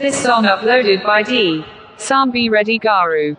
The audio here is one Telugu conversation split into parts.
This song uploaded by D. Sambi Reddy Garu.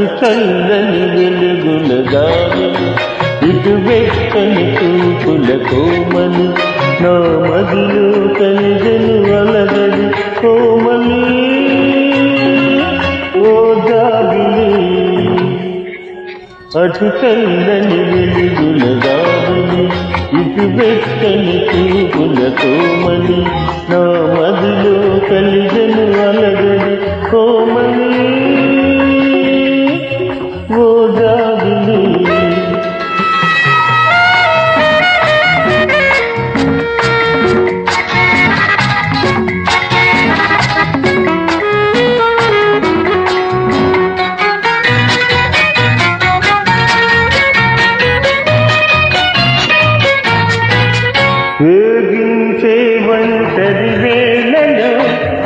అటు చల్లని వెలుగుల గాలి ఇటు వెచ్చని తూపుల కోమలు నా మదిలో కలిగను అలగడి కోమలి. ఓ జాబిలి అటు చల్లని వెలుగుల గాలి ఇటు వెచ్చని తూపుల కోమలి నా మదిలో కలిగను వేగించే వంటది వేళలో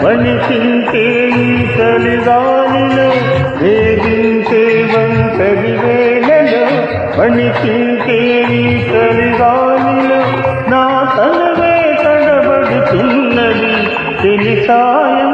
వణికించే ఈ చలిగాలిలో వేగించే వంటరి వేళలో వణికించే ఈ నా తలవే తడబడుతున్నది. తెలిసాయం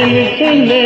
நினைத்தனே